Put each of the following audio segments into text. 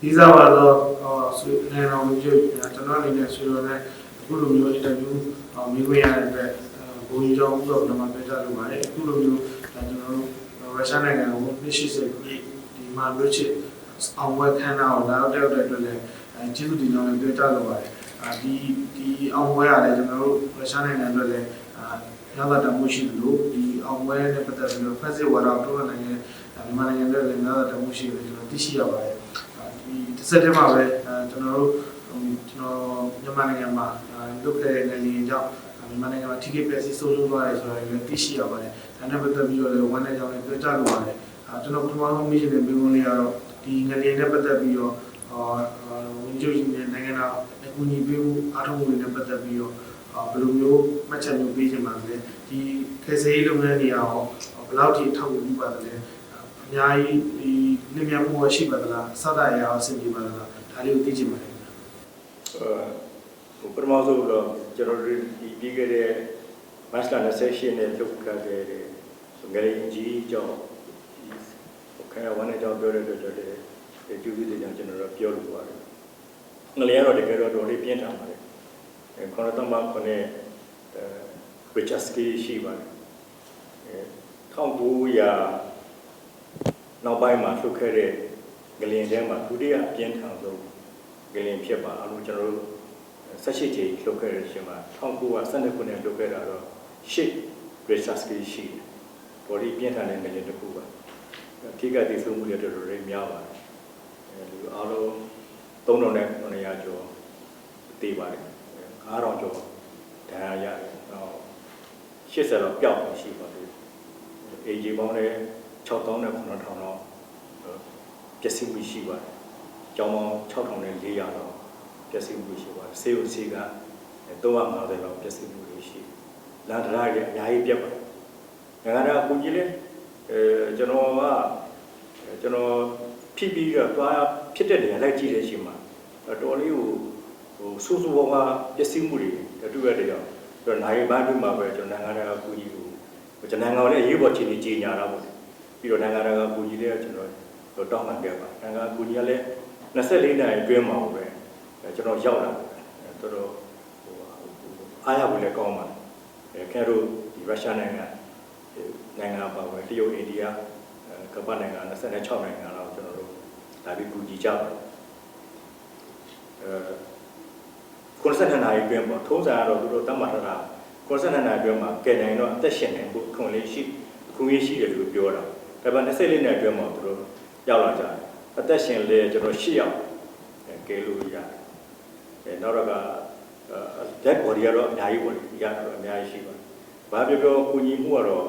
ဒီစားပါတော့ဟောဆွေနေတော်မူကြကျွန်တော်အနေနဲ့ဆွေတော်နဲ့အခုလိုမျိုးအင်တာဗျူးမိခွင့်ရတဲ့အတွက်ဘုံကြီးကြောင့်ဥပဒေမှာပြောကြလို့ပါတယ်အခုလိုမျိုးကျွန်တော်တို့ရုရှားနိုင်ငံကို280ပြည့်ဒီမှာလွှတ်ချစ်အောင်ဝဲခန်းနာကိုလာတော့တဲ့အတွက်လည်းကျေးဇူးတင်ကြောင်းလည်းပြောကြလိုပါတယ်ဒီဒီအောင်ဝဲရတယ်ကျွန်တော်တို့ရုရှားနိုင်ငံအတွက်လည်းရသတမှုရှိတယ်လို့ဒီအောင်ဝဲနဲ့ပတ်သက်ပြီးတော့ဖက်စစ်ဝါဒတိုးနိုင်ငံမြန်မာနိုင်ငံအတွက်လည်းရသတမှုရှိတယ်ကျွန်တော်သိရှိရပါတယ်ဒီတ စ်ဆက်တည်းမှာပဲအဲကျွန်တော်တို့ဟိုကျွန်တော်မြန်မာနိုင်ငံမှာလုတ်ခဲ့တဲ့နိုင်ငံကြောင့်မြန်မာနိုင်ငံမှာထိခိုက်ပျက်စီးဆုံးရှုံးသွားတယ်ဆိုတာလည်းသိရှိရပါတယ်။ဒါနဲ့ပတ်သက်ပြီးတော့လည်းဝန်ထမ်းကြောင့်လည်းပြောကြားလိုပါတယ်။အဲကျွန်တော်ပထမဆုံးမိရှင်တဲ့ပြည်ဝင်လေးကတော့ဒီငလျင်နဲ့ပတ်သက်ပြီးတော့အာဝန်ကြီးချုပ်နဲ့နိုင်ငံတော်အကူအညီပေးမှုအားထုတ်မှုတွေနဲ့ပတ်သက်ပြီးတော့ဘယ်လိုမျိုးမှတ်ချက်မျိုးပေးချင်ပါလဲ။ဒီခေတ်စေးလုပ်ငန်းတွေရောဘယ်လောက်ထိထောက်ကူပြုပါသလဲ။ အများကြီးဒီလင်မြတ်မှုရှိပါသလားစတာရအောင်ဆင်ပြေပါသလားဒါလေးကိုသိချင်ပါတယ်ဟိုပထမဆုံးတော့ကျွန်တော်တို့ဒီပြီးခဲ့တဲ့မတ်လ28နဲ့လုပ်ခဲ့တဲ့ငရေကြီးကြောင့်ဒီခရဝမ်းနဲ့ကြောင့်ပြောတဲ့အတွက်တော့ဒီကျူးစုတွေကြောင့်ကျွန်တော်တို့ပြောလို့ပါတယ်ငလေကတော့တကယ်တော့တော်လေးပြင်းထန်ပါတယ်အဲခေါရတမခုနဲ့အဲဝစ်ချက်စကီရှိပါတယ်အဲ1900 နောက်ပိုင်းမှာလှုပ်ခဲ့တဲ့ငလင်ထဲမှာဒုတိယပြင်းထန်ဆုံးငလင်ဖြစ်ပါအလို့ကျွန်တော်တို့18ချိန်လှုပ်ခဲ့တဲ့အချိန်မှာ1912ခုနှစ်လှုပ်ခဲ့တာတော့ရှစ်ရစ်ဆတ်စကီရှိတယ်။ဘော်ဒီပြင်းထန်တဲ့ငလျင်တစ်ခုပါ။အထိကတည်ဆုံမှုတွေတော်တော်လေးများပါတယ်။အဲလူအားလုံး3900ကျော်တည်ပါတယ်။9000ကျော်ဒဏ်ရာရတယ်။နောက်80တော့ပျောက်နေရှိပါတယ်။အေဂျီပေါင်းလည်း 6000နဲ့9000တော့ပျက်စီးမှုရှိပါတယ်။ကျောင်းပေါင်း6000နဲ့400တော့ပျက်စီးမှုရှိပါတယ်ဆေးရုံဆေးက350လောက်ပျက်စီးမှုတွေရှိလန်ဒရာတွေအများကြီးပြတ်ပါတယ်ငါကအခုကြီးလေအဲကျွန်တော်ကကျွန်တော်ဖြစ်ပြီးတော့သွားဖြစ်တဲ့နေရာလိုက်ကြည့်တဲ့အချိန်မှာတော်လေးကိုဟိုစူးစူးပေါင်းကပျက်စီးမှုတွေတူရတဲ့ကြောင့်ကျွန်တော်နိုင်ပိုင်းပြီးမှပဲကျွန်တော်နိုင်ငံတကာကူကြီးကိုကျွန်တော်နိုင်ငံလည်းရေးပေါ်ချင်းကြီးညာတာပေါ့ ပြီးတော့နိုင်ငံတကာကူကြီးလည်းကျွန်တော်တောင်းပန်ခဲ့ပါနိုင်ငံကူကြီးကလည်း24နိုင်အတွင်းမှာပဲကျွန်တော်ရောက်လာတော်တော်ဟိုအားရဖို့လည်းကောင်းပါတယ်အဲခင်ဗျားတို့ဒီရုရှားနိုင်ငံနိုင်ငံပါပဲတရုတ်အိန္ဒိယကမ္ဘာနိုင်ငံ26နိုင်ငံလောက်ကျွန်တော်တို့ဒါပြီးကူညီကြပါတယ်အဲ92နာရီအတွင်းပေါ့ထုံးစံကတော့သူတို့တတ်မှတ်ထားတာ92နာရီအတွင်းမှာကယ်နိုင်တော့အသက်ရှင်နိုင်ဖို့ခွင့်လေးရှိခွင့်ရရှိတယ်လို့ပြောတာ ဒါပေမဲ့24နှစ်အတွင်းမှာသူတို့ရောက်လာကြတယ်အသက်ရှင်လေကျွန်တော်8ယောက်ကယ်လို့ရတယ်အဲနောက်တော့က dead body ကတော့အများကြီးပေါ့လေဒီကတော့အများကြီးရှိပါတယ်။ဘာပြောပြောကုညီမှုကတော့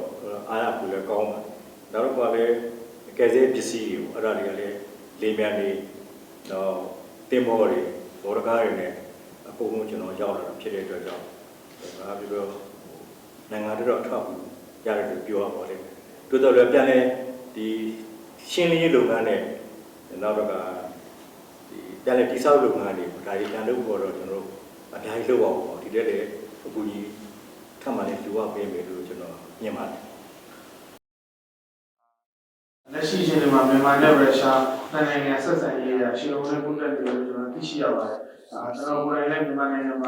အားရပူလည်းကောင်းပါတယ်။နောက်တော့ကလည်းကယ်ဆယ်ပစ္စည်းတွေပေါ့အဲ့ဒါတွေကလည်းလေမြန်တွေတော့တင်မောတွေဘောရကားတွေနဲ့အကုန်လုံးကျွန်တော်ရောက်လာတာဖြစ်တဲ့အတွက်ကြောင့်ဘာပြောပြောနိုင်ငံတော်အထောက်အကူရတယ်လို့ပြောရပါလိမ့်မယ်။တိုးတော်လည်းပြန်လဲ ဒီရှင်းလင်းရေးလုပ်ငန်းနဲ့နောက်တော့ကဒီပြန်လည်တိဆောက်လုပ်ငန်းတွေဒါတွေပြန်လုပ်ဖို့တော့ကျွန်တော်တို့အများကြီးလုပ်အောင်ပေါ့ဒီတက်တဲ့အခုကြီးထပ်မှလည်းလူဝပေးမယ်လို့ကျွန်တော်မြင်ပါတယ်လက်ရှိအချိန်မှာမြန်မာနဲ့ရုရှားနိုင်ငံဆက်ဆံရေးရရှေ့လုံးနဲ့ပုံတက်တယ်လို့ကျွန်တော်သိရှိရပါတယ် которая управляет вниманием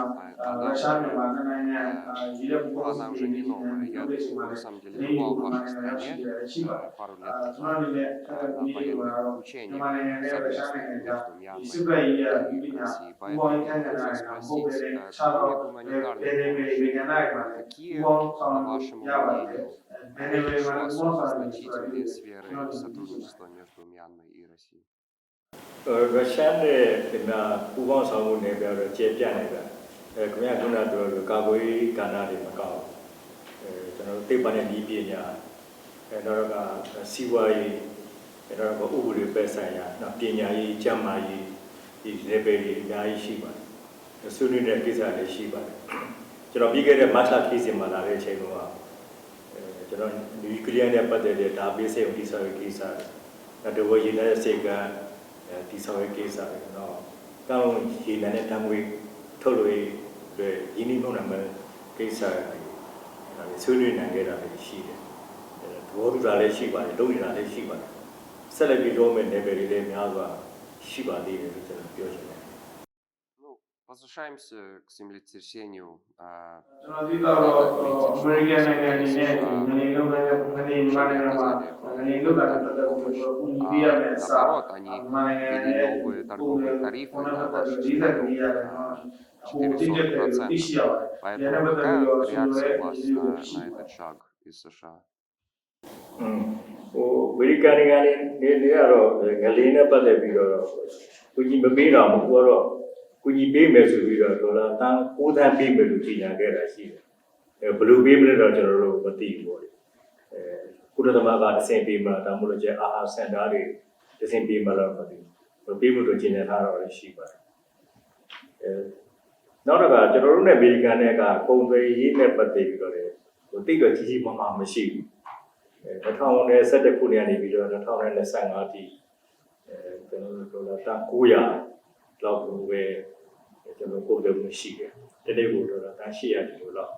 врачами внимания Елена Она уже не новая. Я на самом деле бывал в вашей стране пару лет назад на военных учениях совместных между Мьянмой и Россией. Поэтому я хотел спросить, какие гуманитарные какие, по вашему мнению, наиболее значительные сферы сотрудничества между Мьянмой ရုရှားနဲ့မြန်မာပူးပေါင်းဆောင်မှုနေပြတော့ကျေပြန့်နေတယ်အဲခင်ဗျားခုနကပြောလို့ကာကွယ်ကဏ္ဍတွေမကောက်အဲကျွန်တော်တို့သိပ္ပံနဲ့ဤပညာအဲတော့ကစီးပွားရေးအဲတော့ကဥပဒေပဲဆိုင်ရာနောက်ပညာရေးကျန်းမာရေးဒီ level တွေအများကြီးရှိပါတယ်ဆွေးနွေးတဲ့ကိစ္စတွေရှိပါတယ်ကျွန်တော်ပြီးခဲ့တဲ့မတ်လခေတ်စဉ်မှာလာတဲ့အချိန်ကအဲကျွန်တော်နျူကလ িয়ার နဲ့ပတ်သက်တဲ့ဒါဘေးစိတ်ဥစ္စာတွေကိစ္စတွေနောက်တော့ရင်းတဲ့စိတ်က ဒီဆောင်ရွက်ကိစ္စတွေတော့ကောင်းရေနံနဲ့တံငွေထုတ်လို့ရတဲ့ရင်းနှီးမြှုပ်နှံမဲ့ကိစ္စတွေဒါတွေဆွေးနွေးနိုင်ခဲ့တာလည်းရှိတယ်။သဘောတူတာလည်းရှိပါတယ်၊လုပ်နေတာလည်းရှိပါတယ်။ဆက်လက်ပြီးတော့မဲ့ level တွေလည်းများစွာရှိပါသေးတယ်လို့ကျွန်တော်ပြောချင်တယ် Ну, возвращаемся к землетрясению. А, ကျွန်တော်ဒီတော့အမေရိကန်နိုင်ငံအနေနဲ့ဒီငနေလုံးနဲ့ငနေမြန်မာနိုင်ငံမှာငနေလုံးတာပတ်သက်ပြီးတော့ဦးညီပေးရမယ်အစားမြန်မာနိုင်ငံရဲ့ပုံစံပုံစံပတ်သက်ပြီးဒီသက်ကြီးရတယ်နော်ဟိုတိကျတယ်သိရှိရပါတယ် Поэтому Я какая об этом реакция у говорю, вас что на, я на этот шаг из США? อืมဟိုအမေရိကန်နိုင်ငံနေနေကတော့ငလင်းနဲ့ပတ်သက်ပြီးတော့ကိုကြီးမပေးတော့ဘူးကိုကတော့ ကိုကြီးပေးမယ်ဆိုပြီးတော့ဒေါ်လာတန်း6သန်းပေးမယ်လို့ကြေညာခဲ့တာရှိတယ်အဲဘယ်လိုပေးမလဲတော့ကျွန်တော်တို့မသိဘူးပေါ့လေအဲကုလသမဂ္ဂကတစ်ဆင့်ပေးမှာဒါမှမဟုတ်ကျအာဟာစင်တာတွေတစ်ဆင့်ပေးမှာတော့မသိဘူးပေးမှုတော့ကြေညာထားတော့လည်းရှိပါတယ်အဲနောက်တော့ကကျွန်တော်တို့နဲ့အမေရိကန်နဲ့ကပုံသွေးရေးနဲ့ပတ်သက်ပြီးတော့လေဟိုတိတ်တော့ကြီးကြီးမားမားမရှိဘူးအဲ2011ခုနှစ်ကနေပြီးတော့2025အထိအဲကျွန်တော်တို့ဒေါ်လာတန်900 လောက်ကိုပဲကျွန်တော်ကိုယ်တည်းမရှိတယ်။တနေ့ကိုဒေါ်လာတန်800ကျော်လောက်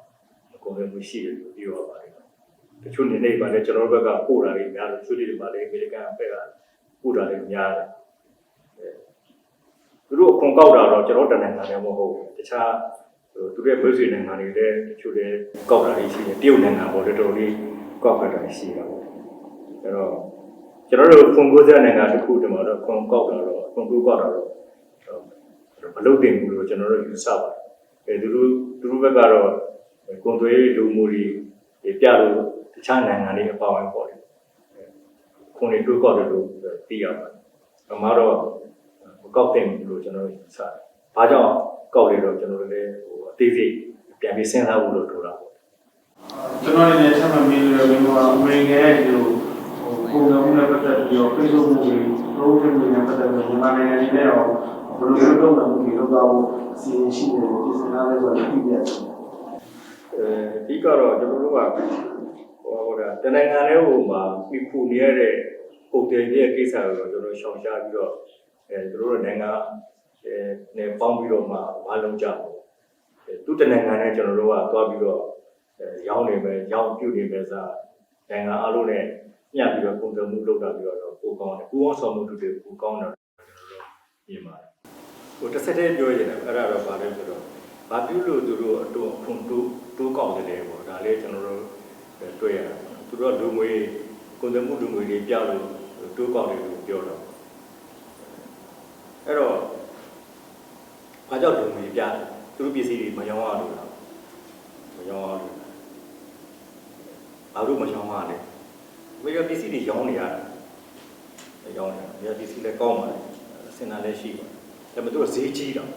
ကိုယ်တည်းမရှိတယ်လို့ပြောရပါတယ်။တချို့နေနေပါလေကျွန်တော်တို့ဘက်ကပို့တာတွေများတယ်တချို့တွေပါလေအမေရိကန်ဘက်ကပို့တာတွေများတယ်။အဲသူတို့အခွန်ကောက်တာတော့ကျွန်တော်တနင်္လာနေ့မဟုတ်ဘူး။တခြားဟိုသူတို့ရဲ့ဘယ်ဆွေနိုင်ငံတွေလည်းတချို့လည်းကောက်တာတွေရှိတယ်တရုတ်နိုင်ငံပေါ်တော်တော်လေးကောက်ခတ်တာရှိတာပေါ့အဲ့တော့ကျွန်တော်တို့ခွန်ကိုးစက်နိုင်ငံတစ်ခုတည်းမှာတော့ခွန်ကောက်တာတော့ခွန်ကိုးကောက်တာတော့ မလုပ်တင်ဘူးလို့ကျွန်တော်တို့ယူဆပါတယ်။အဲသူတို့သူတို့ဘက်ကတော့ကွန်သွေးလူမှုတွေပြလို့တခြားနိုင်ငံတွေအပါအဝင်ပေါ့လေ။ခွန်တွေတိုးကောက်တယ်လို့သိရပါတယ်။အမှားတော့မကောက်တင်ဘူးလို့ကျွန်တော်တို့ယူဆတယ်။ဘာကြောင့်ကောက်လဲတော့ကျွန်တော်တို့လည်းဟိုအသေးစိတ်ပြန်ပြီးစဉ်းစားဖို့လို့လိုတာပေါ့ကျွန်တော်အနေနဲ့ဆက်မှတ်မိလို့ဒီမှာအမေရိကန်ရဲ့ဒီလိုဟိုပုံစံမှုနဲ့ပတ်သက်ပြီးတော့ Facebook မှုတွေ program တွေနဲ့ပတ်သက်ပြီးမြန်မာနိုင်ငံအနေနဲ့ရောဘယ် လိုမျိုးလုပ်နိုင်မှုတွေလုပ်သွားဖို့အစီအစဉ်ရှိနေတယ်ပြင်ဆင်ထားလဲဆိုတော့သိပြရတယ်အဲဒီကတော့ကျွန်တော်တို့ကဟိုဟိုဒါတနင်္ဂနွေဟိုမှာပြီးခုနေရတဲ့ပုံတယ်ရဲ့ကိစ္စကိုတော့ကျွန်တော်ရှောင်ရှားပြီးတော့အဲသူတို့နိုင်ငံအဲနဲ့ပေါင်းပြီးတော့မှမလုံးကြဘူးအဲသူတနင်္ဂနွေနဲ့ကျွန်တော်တို့ကသွားပြီးတော့အဲရောင်းနေမယ်ရောင်းပြုတ်နေမယ်စားနိုင်ငံအလုံးနဲ့ညှပ်ပြီးတော့ပုံစံမှုလုပ်တာပြီးတော့ပိုကောင်းတယ်ပူအောင်ဆောင်မှုတွေပိုကောင်းတယ်ကျွန်တော်တို့မြင်ပါတယ်ဟို တစ်ဆက်တည်းပြောရင်အဲ့ဒါတော့ဗာလဲဆိုတော့ဘာပြုလို့သူတို့အတူအခွန်တိုးတိုးကောက်တယ်ပေါ့ဒါလေးကျွန်တော်တို့တွေ့ရတယ်သူတို့ကလူငွေကုန်သွယ်မှုလူငွေတွေပြလို့တိုးကောက်တယ်လို့ပြောတော့အဲ့တော့ဘာကြောင့်လူငွေပြတယ်သူတို့ပစ္စည်းတွေမရောင်းရလို့လားမရောင်းရလို့ဘာလို့မရောင်းရလဲဝေရပစ္စည်းတွေရောင်းနေရတယ်ရောင်းနေတယ်ဝေရပစ္စည်းလည်းကောင်းပါတယ်စင်တာလည်းရှိပါတယ် ဒါပေမဲ့သူတို့ဈေးကြီးတော့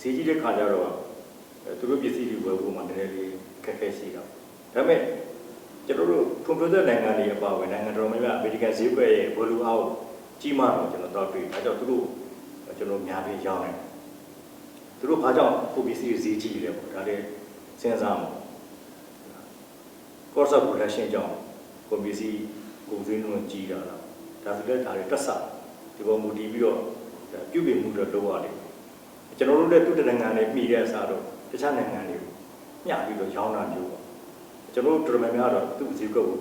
ဈေးကြီးတဲ့ခါကျတော့အဲသူတို့ပစ္စည်းတွေဝယ်ဖို့မှနည်းနည်းလေးခက်ခဲရှိတော့ဒါပေမဲ့ကျွန်တော်တို့ဖွံ့ဖြိုးတဲ့နိုင်ငံတွေအပါအဝင်နိုင်ငံတော်များများအမေရိကန်ဈေးကွက်ရဲ့ဘလူးအောင်ကြီးမားတော့ကျွန်တော်တို့တွေ့ဒါကြောင့်သူတို့ကျွန်တော်များပြီးရောင်းတယ်သူတို့ဘာကြောင့်ကိုပစ္စည်းတွေဈေးကြီးလဲပေါ့ဒါလည်းစဉ်းစားမှာ cost of production ကြောင့်ကိုပစ္စည်းကိုဈေးနှုန်းကြီးတာလားဒါဆိုလည်းဒါတွေတက်ဆဒီပေါ်မူတည်ပြီးတော့ ပြုပြင်မှုတော့လုပ်ရတယ်ကျွန်တော်တို့လည်းသူတနိုင်ငံနဲ့မိတဲ့အစားတော့တခြားနိုင်ငံတွေကိုညှပြီးတော့ရောင်းတာမျိုးပေါ့ကျွန်တော်တို့တော်တော်များများတော့သူ့ဈေးကွက်ကို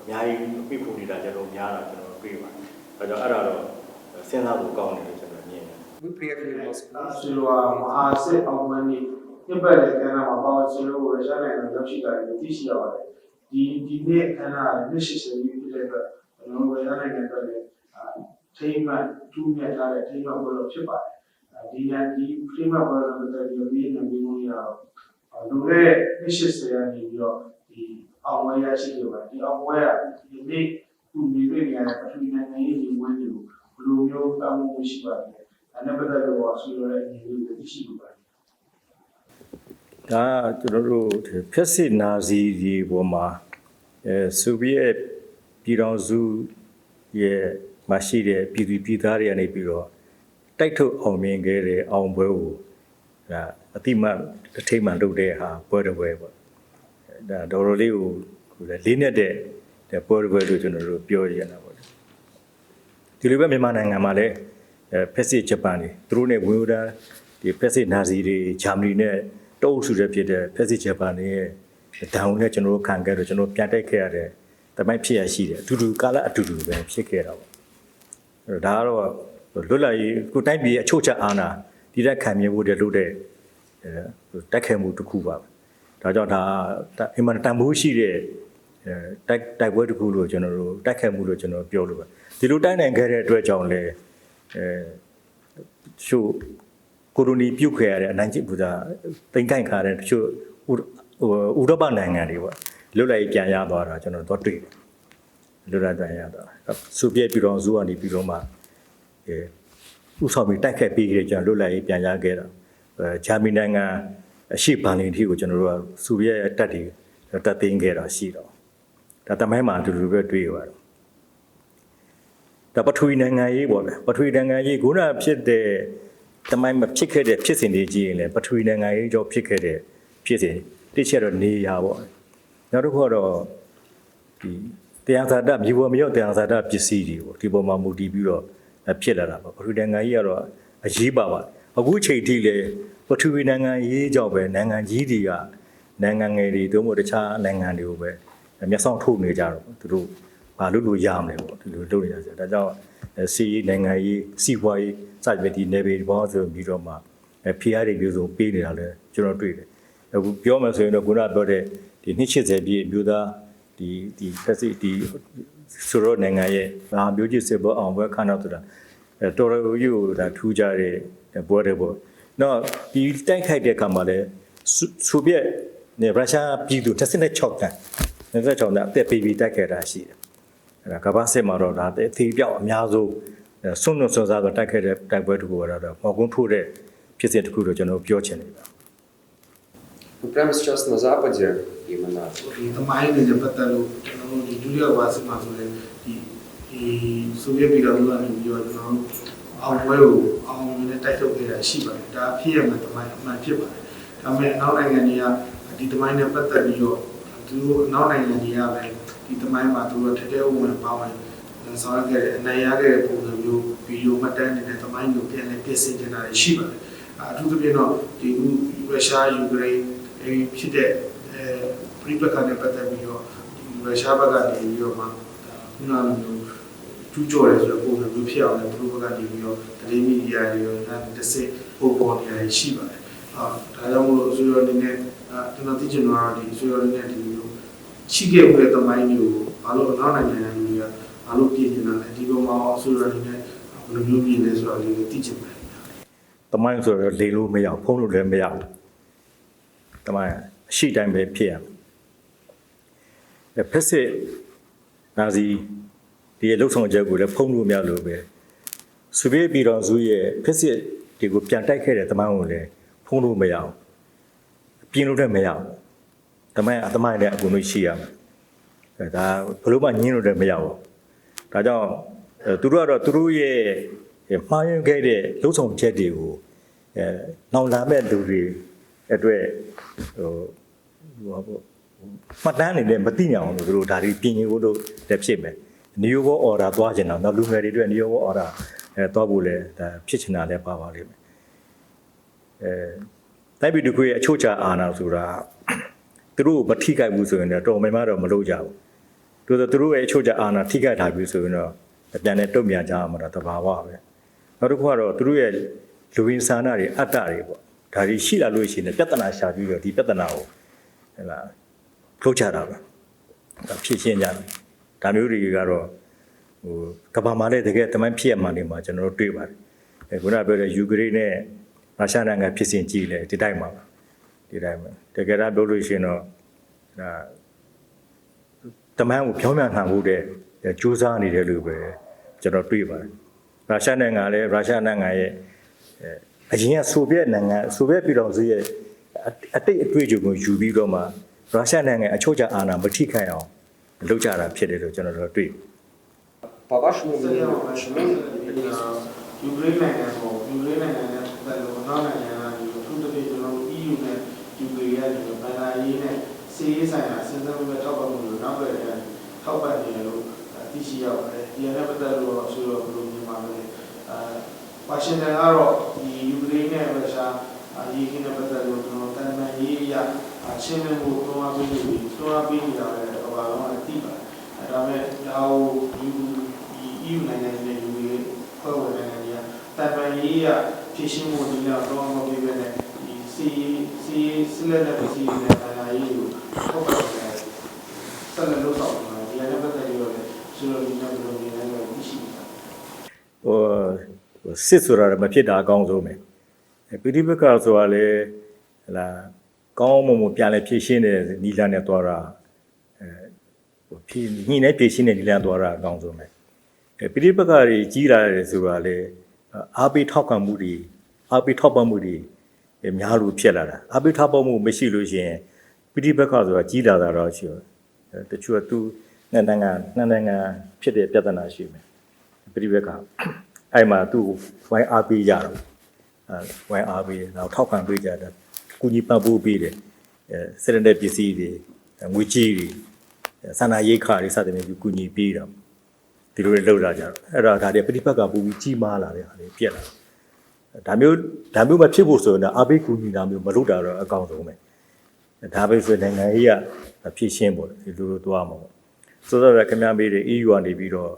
အများကြီးမိဖို့နေတာကျွန်တော်များတာကျွန်တော်တွေ့ပါတယ်အဲကြောင့်အဲ့ဒါတော့စဉ်းစားဖို့ကောင်းတယ်လို့ကျွန်တော်မြင်တယ် We pray for you most ဆိုလိုတာမဟာစိတ်အောင်မနေညပတ်လည်းကဏ္ဍမှာပေါ့ကျွန်တော်ရုရှားနိုင်ငံရောက်ရှိတာကိုသိရှိရပါတယ်ဒီဒီနေ့အခမ်းအနားနဲ့ရှိရှိပြီးတဲ့အတွက်ကျွန်တော်ရုရှားနိုင်ငံအတွက်လည်း ထိမှန်တူးမြတ်ထားတဲ့ထိမှန်ဘောလို့ဖြစ်ပါတယ်ဒီညဒီထိမှန်ဘောလို့ပတ်သက်ပြီးပြီးနေပြီးလို့ရအောင်လူရဲ့နှစ်ရှိစီရနေပြီးတော့ဒီအောင်ဝဲရရှိကြပါဒီအောင်ဝဲကဒီနေ့သူမြင်တွေ့နေရတဲ့ပထဝီနိုင်ငံရေးညီဝဲတွေကိုဘယ်လိုမျိုးတောင်းမှုရှိပါလဲအဲ့ဒါပတ်သက်လို့ဆီလိုရဲ့ညီလေးတွေရှိပါပါတယ်ဒါကကျွန်တော်တို့ဖက်စစ်နာဇီဒီပေါ်မှာအဲဆိုဗီယက်ပြည်တော်စုရဲ့ မရှိတဲ့ပြည်သူပြည်သားတွေကနေပြီးတော့တိုက်ထုတ်အောင်မြင်ခဲ့တဲ့အောင်ပွဲကိုဒါအတိမတ်အထိတ်မှန်လုပ်တဲ့ဟာပွဲတစ်ပွဲပေါ့ဒါတော်တော်လေးကိုဟိုလေလေးနဲ့တဲ့တဲ့ပွဲတစ်ပွဲလို့ကျွန်တော်တို့ပြောရတာပေါ့ဒီလိုပဲမြန်မာနိုင်ငံမှာလည်းအဲဖက်စစ်ဂျပန်တွေသူတို့နဲ့ဝင်ဦးတာဒီဖက်စစ်နာဇီတွေဂျာမနီနဲ့တုံးဆူတဲ့ဖြစ်တဲ့ဖက်စစ်ဂျပန်တွေရဲ့ဒဏ်နဲ့ကျွန်တော်တို့ခံခဲ့တော့ကျွန်တော်ပြန်တိုက်ခဲ့ရတဲ့တမိုင်းဖြစ်ရရှိတယ်အတူတူကာလအတူတူပဲဖြစ်ခဲ့တာပေါ့အဲ့တော့ ဒါကတော့လွတ်လပ်ရေးကိုတိုင်းပြည်ရဲ့အချို့ချအာဏာဒီတက်ခံမြင်ဖို့တည်းလို့တဲ့အဲတက်ခဲမှုတစ်ခုပါဒါကြောင့်ဒါဒါအင်မတန်တန်ဖိုးရှိတဲ့အဲတိုက်တိုက်ပွဲတစ်ခုလို့ကျွန်တော်တို့တက်ခဲမှုလို့ကျွန်တော်ပြောလို့ပါဒီလိုတိုက်နိုင်ခဲ့တဲ့အတွက်ကြောင့်လဲအဲချို့ကိုရိုနီပြုတ်ခဲ့ရတဲ့အနိုင်ကျင့်ဘူတာတင်ကိုင်ခါတဲ့တချို့ဥဟိုဥရောပနိုင်ငံတွေပေါ့လွတ်လပ်ရေးပြန်ရသွားတာကျွန်တော်တို့တွေ့တယ် လွတ်လပ်ပြန်ရသွားတာဆိုဗီယက်ပြည်တော်စုကနေပြီးတော့မှအဲဥဆောင်ပြီးတိုက်ခတ်ပြီးကြကျွန်တော်လွတ်လပ်ရေးပြန်ရခဲ့တာအဲဂျာမနီနိုင်ငံအရှိဘန်လင်တီကိုကျွန်တော်တို့ကဆိုဗီယက်ရဲ့တပ်တွေတပ်သိမ်းခဲ့တာရှိတော့ဒါတမိုင်းမှာအတူတူပဲတွေ့ရတယ်ဒါပထဝီနိုင်ငံရေးပေါ့လေပထဝီနိုင်ငံရေးခုနဖြစ်တဲ့တမိုင်းမှာဖြစ်ခဲ့တဲ့ဖြစ်စဉ်တွေကြည့်ရင်လည်းပထဝီနိုင်ငံရေးကြောင့်ဖြစ်ခဲ့တဲ့ဖြစ်စဉ်တစ်ချက်တော့နေရပေါ့နောက်တစ်ခုကတော့ဒီ တရားစာတမြေပေါ်မရောက်တရားစာတပစ္စည်းတွေပေါ့ဒီပေါ်မှာမူတည်ပြီးတော့ဖြစ်လာတာပေါ့ပထဝီနိုင်ငံရေးကတော့အရေးပါပါအခုချိန်ထိလည်းပထဝီနိုင်ငံရေးကြောင့်ပဲနိုင်ငံကြီးတွေကနိုင်ငံငယ်တွေတို့မို့တခြားနိုင်ငံတွေကိုပဲမျက်စောင်းထုတ်နေကြတော့သူတို့ဘာလို့လို့ရမလဲပေါ့ဒီလိုလုပ်နေကြတယ်ဒါကြောင့်စီးနိုင်ငံရေးစီးပွားရေးစသဖြင့်ဒီ level ဘောဆိုပြီးတော့မှဖီအားတွေမျိုးစုံပေးနေတာလဲကျွန်တော်တွေ့တယ်အခုပြောမှဆိုရင်တော့ခုနပြောတဲ့ဒီ280ပြည့်အမျိုးသား ဒီဒီဖက်စစ်ဒီဆိုတော့နိုင်ငံရဲ့ဘာမျိုးကြီးစစ်ဘောအောင်ဘွဲခါတော့ဆိုတာအဲတော်တော်ကြီးကိုဒါထူးကြတဲ့ပွဲတွေပေါ့နော်ဒီတိုက်ခိုက်တဲ့အခါမှာလဲဆိုဗီယက်နဲ့ရုရှားပြည်သူ26တန်း26တန်းအသက်ပေးပြီးတိုက်ခိုက်တာရှိတယ်အဲဒါကမ္ဘာစစ်မှာတော့ဒါအသေးပြောက်အများဆုံးဆွန့်လွတ်ဆွန့်စားတော့တိုက်ခိုက်တဲ့တိုက်ပွဲတစ်ခုကတော့မော်ကွန်းထိုးတဲ့ဖြစ်စဉ်တစ်ခုတော့ကျွန်တော်ပြောချင်တယ်ဗျ Ну, прямо сейчас на Западе именно ဒီသမိုင်းတွေနဲ့ပတ်သက်လို့ကျွန်တော်တို့ဒီဒုတိယဘာစစ်မှာဆိုရင်ဒီဒီဆိုဗီယက်ပြည်တော်စုကနေပြီးတော့ကျွန်တော်တို့အောင်ပွဲကိုအောင်မြင်တဲ့တိုက်ထုတ်ခဲ့တာရှိပါတယ်ဒါဖြစ်ရမယ့်သမိုင်းအမှန်ဖြစ်ပါတယ်ဒါပေမဲ့နောက်နိုင်ငံတွေကဒီသမိုင်းနဲ့ပတ်သက်ပြီးတော့သူတို့နောက်နိုင်ငံတွေကပဲဒီသမိုင်းမှာသူတို့တကယ်ဝင်ပါဝင်ဆောင်ရွက်ခဲ့တဲ့အနိုင်ရခဲ့တဲ့ပုံစံမျိုးဗီဒီယိုမှတ်တမ်းနေတဲ့သမိုင်းကိုပြန်လည်ပြင်ဆင်နေတာရှိပါတယ်အထူးသဖြင့်တော့ဒီရုရှားယူကရိန်းအဲ ဖြစ်တဲ့အဲပြိပက္ခနဲ့ပတ်သက်ပြီးတော့ဒီရုရှားဘက်ကနေပြီးတော့မှခုနကလိုမျိုးကျူးကျော်ရဲဆိုတဲ့ပုံစံမျိုးဖြစ်အောင်လည်းသူတို့ဘက်ကနေပြီးတော့တတိမီဒီယာတွေရောဒါတစ်စစ်ပုံပေါ်နေရရှိပါတယ်အာဒါကြောင့်မို့လို့အစိုးရအနေနဲ့အာကျွန်တော်သိချင်တာကဒီအစိုးရအနေနဲ့ဒီလိုရှိခဲ့မှုတဲ့သမိုင်းမျိုးကိုဘာလို့နောက်နိုင်ငံတွေကဘာလို့ပြင်နေတာလဲဒီပုံမှာအစိုးရအနေနဲ့ဘယ်လိုမျိုးပြင်လဲဆိုတာလေးကိုသိချင်ပါတယ်တမိုင်းဆိုတော့လေလို့မရဘူးဖုံးလို့လည်းမရဘူး တမိုင်းအရှိတိုင်းပဲဖြစ်ရမယ်ဖက်စစ်နာဇီဒီရဲ့လှုပ်ဆောင်ချက်ကိုလည်းဖုံးလို့မရလို့ပဲဆိုဗီယက်ပြည်တော်စုရဲ့ဖက်စစ်ဒီကိုပြန်တိုက်ခဲ့တဲ့တမိုင်းကိုလည်းဖုံးလို့မရအောင်ပြင်းလို့လည်းမရအောင်တမိုင်းအတမိုင်းနဲ့အကုန်လုံးရှိရမယ်အဲဒါဘယ်လို့မှညင်းလို့လည်းမရဘူးဒါကြောင့်အဲသူတို့ကတော့သူတို့ရဲ့မှားယွင်းခဲ့တဲ့လှုပ်ဆောင်ချက်တွေကိုအဲနောက်လာမဲ့လူတွေ အတွက်ဟိုဟိုပေါ့မှတ်တမ်းနေလည်းမသိနိုင်အောင်လို့သူတို့ဒါတွေပြင်ရင်ဖို့လို့လည်းဖြစ်မယ် new world order သွားချင်တာနောက်လူငယ်တွေအတွက် new world order အဲသွားဖို့လည်းဒါဖြစ်ချင်တာလည်းပါပါလိမ့်မယ်အဲတိုက်ပြည်တစ်ခုရဲ့အချို့ချအာဏာဆိုတာသူတို့မထိခိုက်ဘူးဆိုရင်တော့တော်မယ်မတော့မလုပ်ကြဘူးသူတို့သူတို့ရဲ့အချို့ချအာဏာထိခိုက်ထားပြီဆိုရင်တော့ပြန်နဲ့တုံ့ပြန်ကြမှာတော့တဘာဝပဲနောက်တစ်ခုကတော့သူတို့ရဲ့လူရင်းစာနာတွေအတ္တတွေပေါ့ ဒါတွေရှိလာလို့ရှိရင်ပြဿနာရှာပြီးတော့ဒီပြဿနာကိုဟဲ့လားထုတ်ချတာပဲဒါဖြစ်ရှင်းကြတယ်ဒါမျိုးတွေကတော့ဟိုကမ္ဘာမှာလည်းတကယ်တမိုင်းဖြစ်ရမှန်နေမှာကျွန်တော်တို့တွေ့ပါတယ်အဲခုနပြောတဲ့ယူကရိန်းနဲ့ရုရှားနိုင်ငံဖြစ်စဉ်ကြည့်လေဒီတိုင်းမှာပါဒီတိုင်းမှာတကယ်တော့ပြောလို့ရှိရင်တော့ဒါတမန်ကိုပြောင်းပြန်ခံဖို့တဲ့ကြိုးစားနေတယ်လို့ပဲကျွန်တော်တွေ့ပါတယ်ရုရှားနိုင်ငံလည်းရုရှားနိုင်ငံရဲ့ အရင်ကဆိုဗီယက်နိုင်ငံဆိုဗီယက်ပြည်ထောင်စုရဲ့အတိတ်အတွေ့အကြုံကိုယူပြီးတော့မှရုရှားနိုင်ငံအချုပ်အခြာအာဏာမထိခိုက်အောင်လုပ်ကြတာဖြစ်တယ်လို့ကျွန်တော်တို့တွေ့ပါပါရှင်ဘယ်လိုလဲယူကရိန်းနိုင်ငံပေါ့ယူကရိန်းနိုင်ငံနဲ့ပတ်သက်လို့နောက်နိုင်ငံကနေအထူးသဖြင့်ကျွန်တော်တို့ EU နဲ့ယူကရိန်းရဲ့ဘဏ္ဍာရေးနဲ့စီးရေးဆိုင်ရာစဉ်းစားမှုနဲ့ထောက်ပံ့မှုလို့နောက်ပဲထောက်ပံ့နေလို့သိရှိရပါတယ်။ဒီရနဲ့ပတ်သက်လို့ဆိုတော့ဘယ်လိုမြင်ပါလဲ။အဲ ဝါရှင်တန်ကတော့ဒီယူကရိန်းနဲ့ရုရှားအရေးကြီးတဲ့ပတ်သက်လို့ကျွန်တော်တန်တန်ရေးရအချင်းချင်းကိုတွန်းအားပေးနေပြီးတွန်းအားပေးနေတာလည်းဘာလို့လဲသိပါတယ်အဲဒါမဲ့ဒါကိုယူဒီ EU နိုင်ငံတွေနဲ့ယူကရိန်းဖွဲ့ဝင်နိုင်ငံတွေကတိုင်ပန်ရေးရဖြည့်ရှင်းမှုဒီလောက်တော့မပြည့်ပဲနဲ့ဒီစီစီစလက်တဲ့စီနဲ့တိုင်ပန်ရေးကိုထောက်ပံ့တယ်ဆက်လက်လုပ်ဆောင်တယ်ဒီလည်းပတ်သက်ပြီးတော့ဆိုလိုဒီနဲ့ဘယ်လိုနေလဲသိရှိတယ်ဟိုဟို စစ်ဆိုတာမဖြစ်တာအကောင်းဆုံးပဲအဲပိဋိပက္ခဆိုတာလေဟလာကောင်းမွန်မွန်ပြန်လဲဖြည့်ရှင်းတဲ့နီလာနဲ့သွားတာအဲဟိုဖြည့်ညှိနေဖြည့်ရှင်းတဲ့နီလာနဲ့သွားတာအကောင်းဆုံးပဲအဲပိဋိပက္ခတွေကြီးလာတယ်ဆိုတာလေအားပေးထောက်ခံမှုတွေအားပေးထောက်ပံ့မှုတွေအဲများလို့ဖြစ်လာတာအားပေးထောက်ပံ့မှုမရှိလို့ရှိရင်ပိဋိပက္ခဆိုတာကြီးလာတာတော့ရှိတယ်အဲတချို့ကသူနှစ်နိုင်ငံနှစ်နိုင်ငံဖြစ်တဲ့ပြဿနာရှိမယ်ပြိပက္ခ အဲ့မှာသူ့ကိုဝိုင်းအားပေးကြတော့အဲဝိုင်းအားပေးတယ်နောက်ထောက်ခံပေးကြတယ်ကုညီပံ့ပိုးပေးတယ်အဲစရတဲ့ပစ္စည်းတွေငွေကြီးတွေဆန္ဒရိတ်ခါတွေစသဖြင့်သူကုညီပေးတော့ဒီလိုတွေလုပ်လာကြတော့အဲ့တော့ဒါတွေပြိပက္ခပူပြီးကြီးမားလာတဲ့ဟာတွေပြက်လာဒါမျိုးဒါမျိုးမဖြစ်ဖို့ဆိုရင်တော့အားပေးကုညီတာမျိုးမလုပ်တာတော့အကောင်းဆုံးပဲဒါပဲဆိုရင်နိုင်ငံရေးကဖြည့်ရှင်းပေါ့လေဒီလိုလိုသွားမှာပေါ့ဆိုတော့ခင်ဗျားမေးတယ် EU ကနေပြီးတော့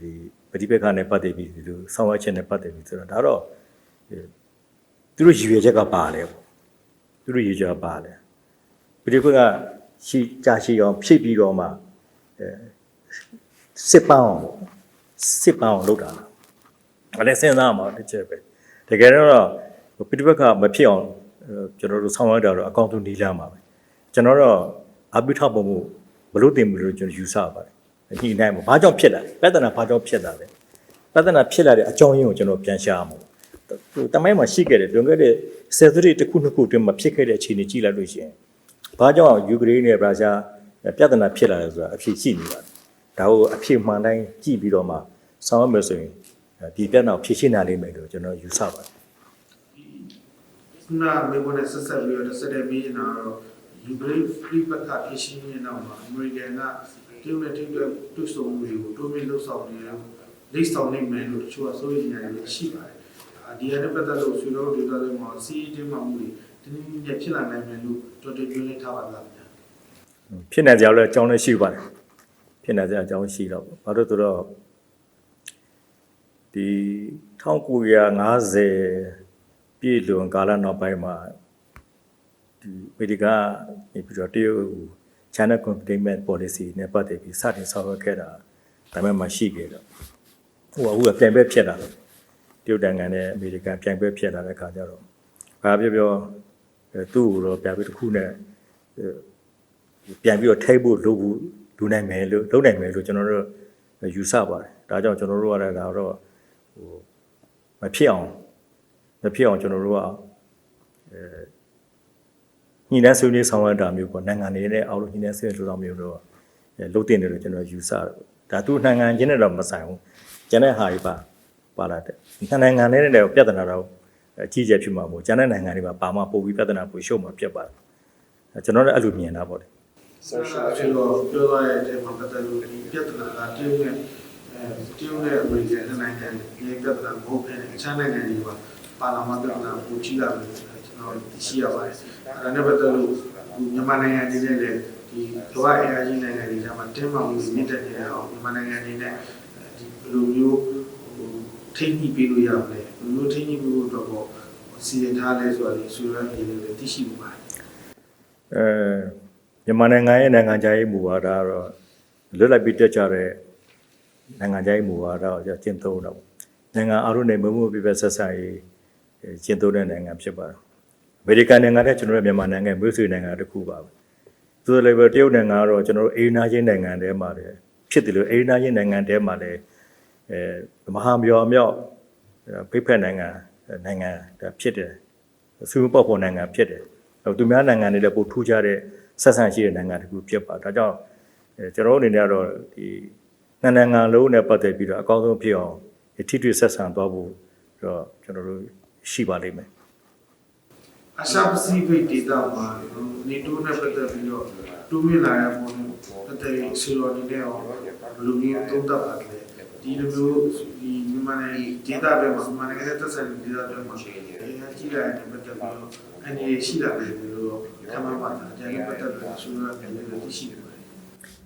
ဒီ ပฏิပက္ခနဲ့ပတ်သက်ပြီးဒီလိုဆောင်းရချက်နဲ့ပတ်သက်ပြီးဆိုတော့ဒါတော့အဲသူတို့ရည်ရွယ်ချက်ကပါတယ်ပေါ့သူတို့ရည်ရွယ်ချက်ကပါတယ်ပฏิပက္ခရှိကြာရှိအောင်ဖြည့်ပြီးတော့မှအဲစစ်ပန်းအောင်ပေါ့စစ်ပန်းအောင်လုပ်တာအဲ့ဒါစဉ်းစားမှာတစ်ချက်ပဲတကယ်တော့ပฏิပက္ခမဖြစ်အောင်အဲကျွန်တော်တို့ဆောင်းရတာတော့အကောင့်ဆုံးနီးလမ်းပါပဲကျွန်တော်တော့အပိထပုံမှုဘလို့တင်မလို့ကျွန်တော်ယူဆပါတယ် ညှိနှိုင်းမှာဘာကြောင့်ဖြစ်လာလဲပြဿနာဘာကြောင့်ဖြစ်လာလဲပြဿနာဖြစ်လာတဲ့အကြောင်းရင်းကိုကျွန်တော်ပြန်ရှာမှာဟိုတမိုင်းမှာရှိခဲ့တယ်လွန်ခဲ့တဲ့ဆယ်စုနှစ်တစ်ခုနှစ်ခုအတွင်းမှာဖြစ်ခဲ့တဲ့အခြေအနေကြည့်လိုက်လို့ရှိရင်ဘာကြောင့်ယူကရိန်းနဲ့ရုရှားပြဿနာဖြစ်လာလဲဆိုတာအဖြစ်ရှိနေပါတယ်ဒါကိုအဖြစ်မှန်တိုင်းကြည့်ပြီးတော့မှဆောင်ရမယ်ဆိုရင်ဒီပြဿနာကိုဖြေရှင်းနိုင်လိမ့်မယ်လို့ကျွန်တော်ယူဆပါတယ်ခုနမေပေါ်နဲ့ဆက်ဆက်ပြီးတော့ဆက်တဲ့ပြီးနေတာတော့ယူကရိန်းပြည်ပခါဖြစ်ရှင်းနေတော့မှာအမေရိကန်က တရုတ်နဲ့တရုတ်တွဆုံမှုတွေကိုတိုးမြင့်လုပ်ဆောင်နေတယ်လိမ့်ဆောင်နေမယ်လို့တချို့ကစိုးရိမ်နေတယ်ရှိပါတယ်အာဒီရတဲ့ပတ်သက်လို့ဆွေးနွေးဒေတာတွေမှာစီးတင်းမှမှုတွေတနည်းနည်းနဲ့ဖြစ်လာနိုင်မယ်လို့တော်တော်ပြောနေထားပါလားဗျာဖြစ်နေကြလို့အကြောင်းလည်းရှိပါတယ်ဖြစ်နေကြအကြောင်းရှိတော့ဘာလို့ဆိုတော့ဒီ1950ပြည့်လွန်ကာလနောက်ပိုင်းမှာဒီအမေရိကန်နေပြီးတော့တရုတ် China containment policy နဲ့ပတ်သက်ပြီးစတင်ဆောင်ရွက်ခဲ့တာဒါမှမှရှိခဲ့တော့ဟိုကဟိုကပြန်ပဲဖြစ်လာတယ်တရုတ်တန်ကန်နဲ့အမေရိကန်ပြန်ပဲဖြစ်လာတဲ့ခါကျတော့ဘာပြောပြောအဲသူ့ကိုတော့ပြန်ပြီးတစ်ခုနဲ့အဲပြန်ပြီးတော့ထိတ်ဖို့လုပ်ဖို့လူနိုင်မယ်လို့လုပ်နိုင်မယ်လို့ကျွန်တော်တို့ယူဆပါတယ်ဒါကြောင့်ကျွန်တော်တို့ကလည်းဒါတော့ဟိုမဖြစ်အောင်မဖြစ်အောင်ကျွန်တော်တို့ကအဲ ညီနှဆွေးနွေးဆောင်ရွက်တာမျိုးပေါ့နိုင်ငံတွေနဲ့အောက်လို့ညီနှဆွေးနွေးလို့တော့မျိုးတော့အဲလုပ်တင်တယ်လို့ကျွန်တော်ယူဆတယ်ဒါသူနိုင်ငံချင်းနဲ့တော့မဆိုင်ဘူးကျန်တဲ့ဟာတွေပါပါလာတယ်နှစ်နိုင်ငံနဲ့လည်းပြဿနာတော့အကြီးကျယ်ဖြစ်မှာပေါ့ကျန်တဲ့နိုင်ငံတွေမှာပါမှပို့ပြီးပြဿနာပို့ရှုပ်မှာဖြစ်ပါတယ်ကျွန်တော်လည်းအဲ့လိုမြင်တာပေါ့လေဆိုတော့ပြောရတဲ့အချိန်မှာပတ်သက်လို့ဒီပြဿနာကတရုတ်နဲ့အဲတရုတ်နဲ့အမေရိကန်နိုင်ငံတွေပြဿနာမဟုတ်ဘဲအခြားနိုင်ငံတွေပါပါလာမှပြဿနာကိုကြီးလာမယ် ကျွန်တော်သိရှိရပါတယ်အဲဒါနဲ့ပတ်သက်လို့မြန်မာနိုင်ငံအနေနဲ့လည်းဒီကမ္ဘာအင်အားကြီးနိုင်ငံတွေထဲမှာတင်းမာမှုမြင့်တက်နေအောင်မြန်မာနိုင်ငံအနေနဲ့ဒီဘယ်လိုမျိုးထိန်းညှိပေးလို့ရမလဲဘယ်လိုမျိုးထိန်းညှိပေးဖို့အတွက်ပေါ့စီရင်ထားလဲဆိုတာလေဆွေးနွေးနေတယ်သိရှိပါတယ်အဲမြန်မာနိုင်ငံရဲ့နိုင်ငံခြားရေးမူဝါဒကတော့လွတ်လပ်ပြီးတက်ကြတဲ့နိုင်ငံခြားရေးမူဝါဒကိုကျင့်သုံးတော့နိုင်ငံအားလုံးနဲ့မမှုပြပြဆက်ဆက်ရေးကျင့်သုံးတဲ့နိုင်ငံဖြစ်ပါတယ် အမေရိကန်နိုင်ငံနဲ့ကျွန်တော်တို့မြန်မာနိုင်ငံမျိုးဆွေနိုင်ငံတစ်ခုပါပဲသူတို့လည်းပဲတရုတ်နိုင်ငံကတော့ကျွန်တော်တို့အိန္ဒိယနိုင်ငံထဲမှာလည်းဖြစ်တယ်လို့အိန္ဒိယနိုင်ငံထဲမှာလည်းအဲမဟာမြော်မြောက်ဖိဖက်နိုင်ငံနိုင်ငံဖြစ်တယ်စူးပေါပေါ်နိုင်ငံဖြစ်တယ်တော့သူများနိုင်ငံတွေလည်းပိုထူးခြားတဲ့ဆက်ဆံရှိတဲ့နိုင်ငံတစ်ခုဖြစ်ပါဒါကြောင့်အဲကျွန်တော်တို့အနေနဲ့ကတော့ဒီနှစ်နိုင်ငံလုံးနဲ့ပတ်သက်ပြီးတော့အကောင်းဆုံးဖြစ်အောင်ဒီထိတွေ့ဆက်ဆံသွားဖို့တော့ကျွန်တော်တို့ရှိပါလိမ့်မယ် အရှာပစိဖိတ်ဒေသမှာနေတိုးနဲ့ပတ်သက်ပြီးတော့တိုးမြင့်လာတဲ့ပုံနဲ့ပတ်သက်ပြီးဆီလိုအနေနဲ့ရောဘယ်လိုမျိုးသုံးသပ်ပါလဲဒီလိုမျိုးဒီမြန်မာနိုင်ငံဒေသတွေမှာမြန်မာနိုင်ငံသက်ဆိုင်တဲ့ဒေသတွေမှာအဲအကြည့်လိုက်တဲ့ပတ်သက်ပြီးတော့အနေရှိလာတယ်လို့ခမ်းမှန်းပါတယ်ဒါလည်းပတ်သက်ပြီးဆိုတော့လည်းသိရှိနေပါတယ်